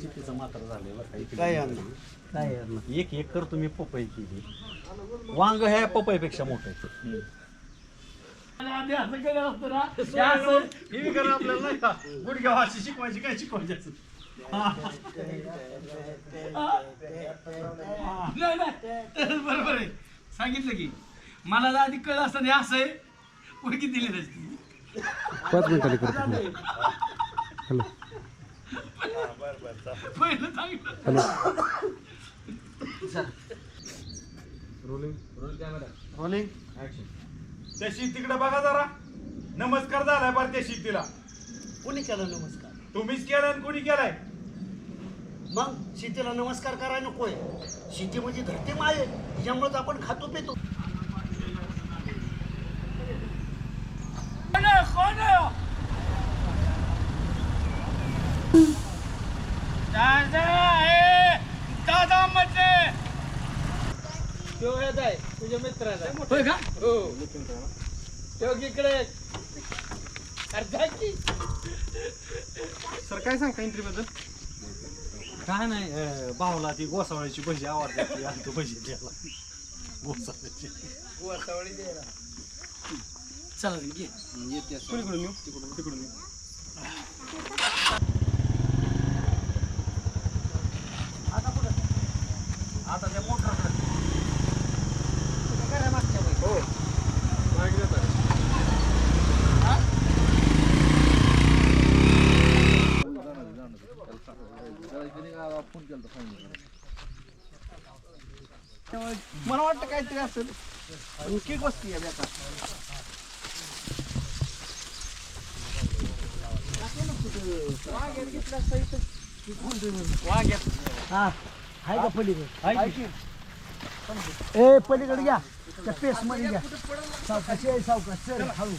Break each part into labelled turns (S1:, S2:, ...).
S1: चिकीचं मात्र बरं.
S2: काय आणलं काय
S1: एक एकर तुम्ही पपई केली. वांग ह्या पपईपेक्षा मोठं आहे. असं केलं असतं ना हे असं हे बी करा आपल्याला नाही का? गुडघ्या शिकवायची काय शिकवायची? असं
S3: नाही नाही. बरोबर आहे. सांगितलं की. मला जर आधी कळलं असतं हे असं आहे. उडकी दिली नसती
S2: पाच मिनिटांनी करतो. हॅलो.
S3: पहिलं सांगितलं
S1: रोलिंग त्या तिकडे बघा जरा. नमस्कार झालाय बरं त्या तिला.
S2: कोणी केला नमस्कार?
S1: तुम्हीच केलाय आणि कोणी केलाय?
S2: मग शेतीला नमस्कार करायला नकोय. शेती म्हणजे धरती माय. त्याच्यामुळेच आपण खातो पितो
S3: कोण आहे? कोण आहे हो? दादा हे दादा म्हणजे तो येत आहे तुझ्या का? हो. तो इकडे.
S1: सर काय सांगता एंट्री बद्दल? काय नाही भावला ती गोसावळ्याची भजी आवडते ती आणतो भजी द्यायला.
S3: चला घे
S1: कुणीकडून येऊ. तिकडून तिकडून येऊ आता त्या मोटरकडे हो मागे जाता.
S2: मला वाटतं काहीतरी असेल. केक वस्ती आहे बेकार. हा आहे का पलीकडे ए पलीकडे घ्या त्या पेस मध्ये घ्या सावकाश आहे सावकाश सर हळू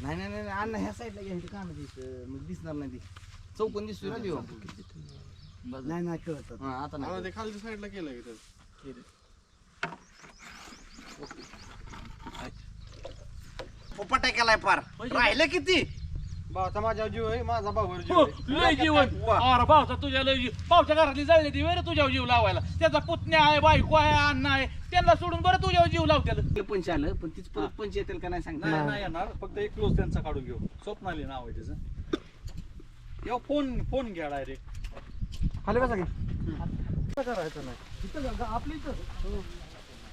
S4: नाही नाही नाही अण्णा ह्या साईडला घ्या का दिसत मग दिसणार नाही ती चौकोन दिसतोय ना देऊ
S2: नाही नाही कळत
S4: आता नाही
S1: खालच्या साईडला केलं
S4: पोपटा केलाय पार. राहिलं किती?
S1: भावाचा माझ्या जीव आहे माझा भाऊवर जीव
S3: हो,
S1: आहे.
S3: लय जीवन. अरे भावचा तुझ्या लय जीव. भावच्या घरातली जळली ती वेळ तुझ्यावर जीव लावायला. त्याचा पुतण्या आहे बायको आहे अण्णा आहे. त्यांना सोडून बरं तुझ्यावर जीव लावत्याला
S4: पंच आलं पण तीच परत पंच येतील का नाही सांगता?
S1: नाही नाही येणार. फक्त एक क्लोज त्यांचा काढून घेऊ. स्वप्नाली नाव आहे त्याचं. येऊ फोन फोन घ्या डायरेक्ट
S2: खाली बसा की.
S1: करायचं नाही.
S2: आपली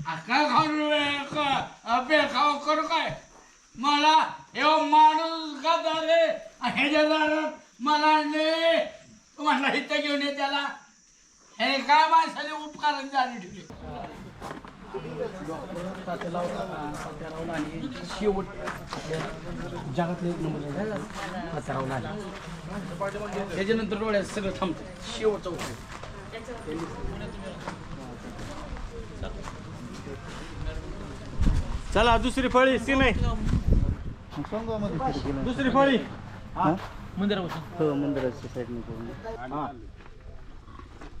S2: वेळ
S3: काय खाऊ अभे खाऊ करू काय? मला हे माणूस का रे ह्याच्या दारात मला ने मला इथं घेऊन ये त्याला. हे काय माणसाने उपकार जाणे ठेवले.
S2: शेवट जगातले नंबर पत्रावून आले
S3: त्याच्यानंतर डोळ्यात सगळं थांबतं.
S2: शेवटचा उठे
S1: चला दुसरी फळी सी नाही. दुसरी फळी.
S3: मंदिरापासून.
S4: हो मंदिराच्या साईडने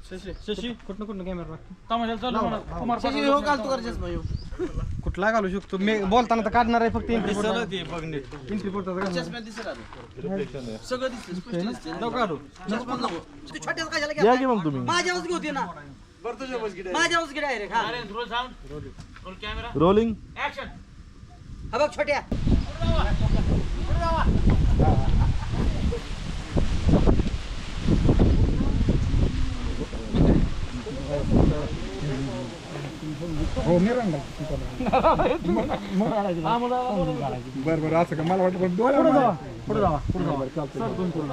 S1: शशी शशी कुठनं कुठनं कॅमेरा
S4: हो नाही
S2: कुठला घालू शकतो? मी बोलताना तर काढणार आहे फक्त एंट्री
S1: दिसलं ते बघ नीट.
S2: एंट्री पोर्ट
S4: चष्म्यात दिसत आलं सगळं दिसतं स्पष्ट दिसतं
S1: नको काढू
S4: चष्मा नको.
S2: छोट्याच कशाला
S1: या की मग तुम्ही.
S2: डायरेक्ट हा
S3: रोल कॅमेरा
S1: रोलिंग
S3: ऍक्शन
S2: हा बघ छोट्या.
S5: बर बर असं का? मला वाटतं पण
S2: पुढे जावा पुढे जावा पुढे जावा. सर तुम्ही पुढे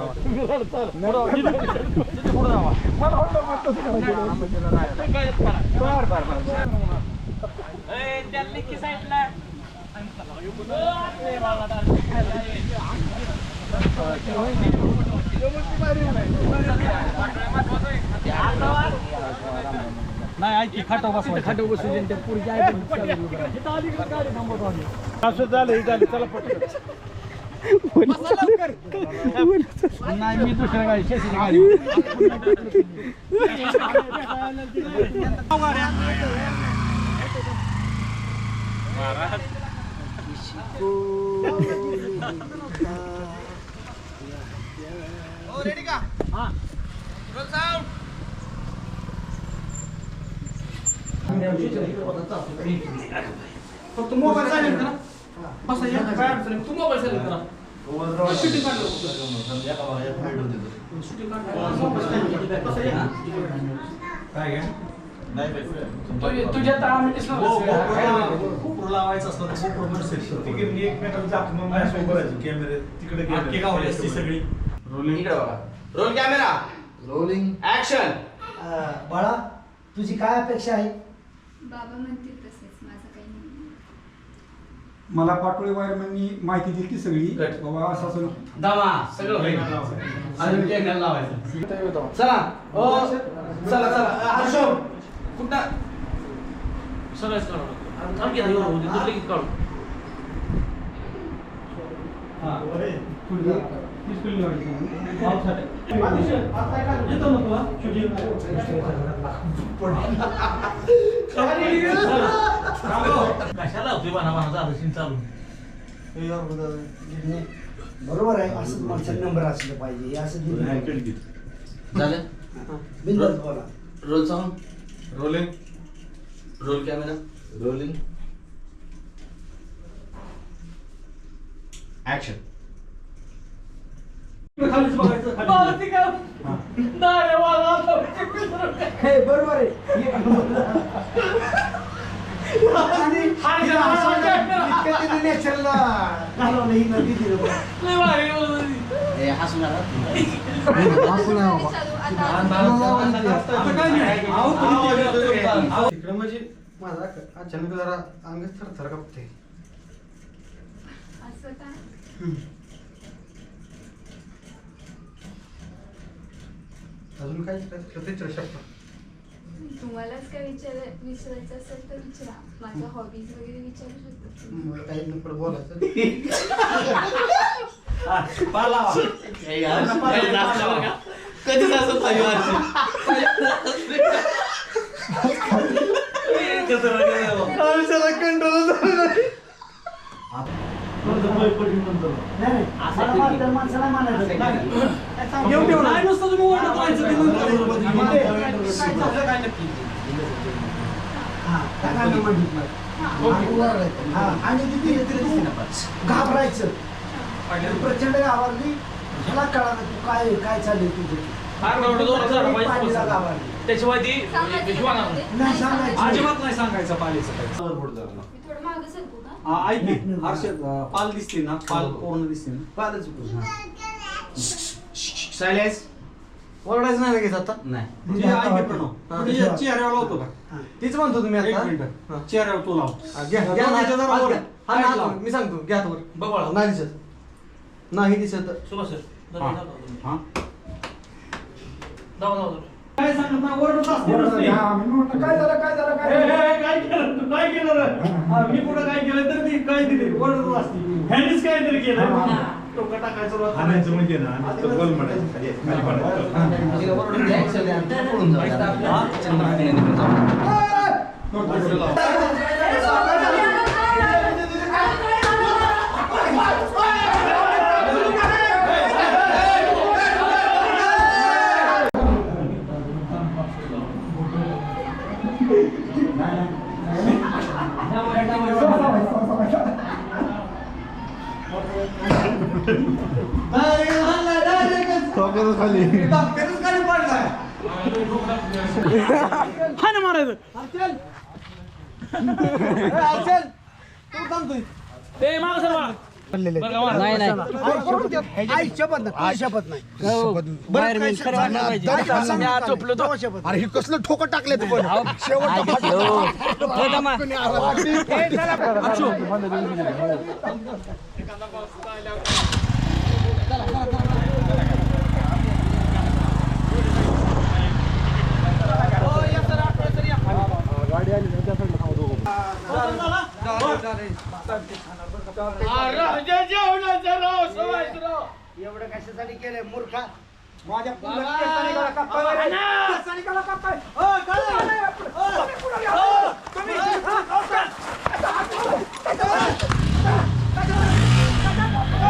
S2: जावा.
S5: मला वाटलं तसं करायचं.
S1: नाही ऐक की खाटो बसवायचं.
S2: खाटो पुढच्या आई
S1: असं झालं हे झालं चला पटकन. नाही मी दुसऱ्या गाडी शेतीची गाडी
S2: फक्त मोबाईल चालेल का बसा या काय अडचण. तू मोबाईल चालेल करा शूटिंग काढलं
S1: असती सगळी
S4: इकडे बघा रोल कॅमेरा रोलिंग ऍक्शन
S2: बाळा तुझी काय अपेक्षा आहे?
S6: बाबा म्हणतील तसेच माझं काही नाही.
S5: मला पाटोळे वायरमॅननी माहिती दिली ती सगळी. बाबा असं असं
S3: दामा सगळं होईल. आणि कॅमेरा लावायचं.
S4: चला. ओ चला चला. हर्षो कुठं?
S3: सगळंच काढू थांब की आता एवढं होऊ दे, दुसरं लगेच काढू
S1: येतो ना तुला
S3: कशाला होतोय बाणा बाणा झालं सीन चालू.
S2: बरोबर आहे असं माणसाला नंबर असलं पाहिजे हे असं दिलं
S4: झालं?
S2: बोला.
S4: Roll sound rolling roll camera rolling action
S1: खालीच बघायचं खाली.
S2: हे बरोबर आहे एक नंबर. आणि तिला हसायला इतकं तिने नेचरला घालवलं ही नदी दिलं बघ.
S4: हे हसून नका.
S1: आता काय नाही. आहो, तुम्ही ते करता. आहो.
S7: तिकडं म्हणजे माझा अचानक जरा अंग थरथर कापते
S6: असं काय
S7: अजून काय ते शकतो?
S6: तुम्हालाच काय विचार विचारायचं असेल तर विचारा. माझ्या हॉबीज वगैरे विचारू शकता.
S7: मला काही नको बोलायचं.
S1: हा.
S4: कधीच असं व्हायचं.
S2: आणि. हा, तिथे तू घाबरायचं. आणि प्रचंड घाबरली. ह्याला कळालं तू काय काय चाललंय तुझं?
S3: फार त्याशिवाय ती
S6: सांगायचं
S3: हिशोबानं
S6: नाही.
S2: नाही सांगायचं.
S1: अजिबात नाही सांगायचं पालीचं काही.
S6: मी थोडं मागं सरकू का?
S1: हा, ऐक की, हर्षद अं, पाल दिसते ना? पाल पूर्ण दिसते ना?
S4: पालच सायलेन्स ओरडायचं नाही लगेच आता? नाही.
S1: तुझे ऐक की प्रणव, तुझ्या चेहऱ्यावर लावतो का?
S2: हा.
S4: तीच म्हणतो तुम्ही
S1: एक
S4: आता.
S1: मिनिट. चेहऱ्यावर तू लाव.
S4: हा, घ्या घ्या
S1: दोन्हीच्या
S4: हात-
S1: जरा
S4: हात
S1: वर.
S4: घ्या. हा,
S1: हात
S4: हात
S1: लाव.
S4: वर. मी सांगतो घ्या हात वर
S3: बघ. बाळा.
S4: नाही दिसत. नाही दिसत.
S3: सुभाष सर
S1: हा.
S3: जाऊ.
S1: हा.
S3: जाऊ.
S1: काय सांगत ओरडत असते नुसती.
S5: हा, मी म्हटलं, काय झालं काय झालं काय झालं
S1: काय केलं तू काय केलं रे? हा, मी कुठं काय केलं तर ती काय दिली ओरडत असते ह्यांनीच काहीतरी केलं टोका टाकायचं सुरुवात करायचं.
S4: तिला ओरडून घ्या, action द्या. तुम्ही पळून जा. हा? चंद्रकांतने निघून जा.
S3: ए, मागं सर बाळा.
S2: नाही नाही.
S5: आई शपथ नाही तुझी शपथ नाही.
S2: बाहेर मी खरं वाटलं पाहिजे. मी आज झोपलो तो.
S5: अरे हे कसलं ठोकं टाकले तू पण?
S2: हो दमा.
S3: जेवणाचं राव सुभाषराव
S5: एवढं कशासाठी केलंय? मूर्खा माझ्या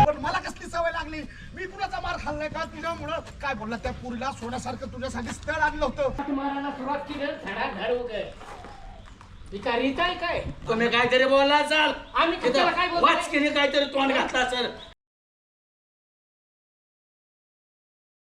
S8: पण मला कसली सवय लागली? मी कुणाचा मार खाल्लाय का? तुझ्यामुळं काय बोलला त्या पुरीला? सोन्यासारखं तुझ्यासाठी स्थळ आणलं होतं.
S3: सुरुवात केली धडा घडवू काय भिकारी काय काय? तुम्ही काहीतरी बोलला असाल. आम्ही वाचकीने काहीतरी तोंड घातला असेल.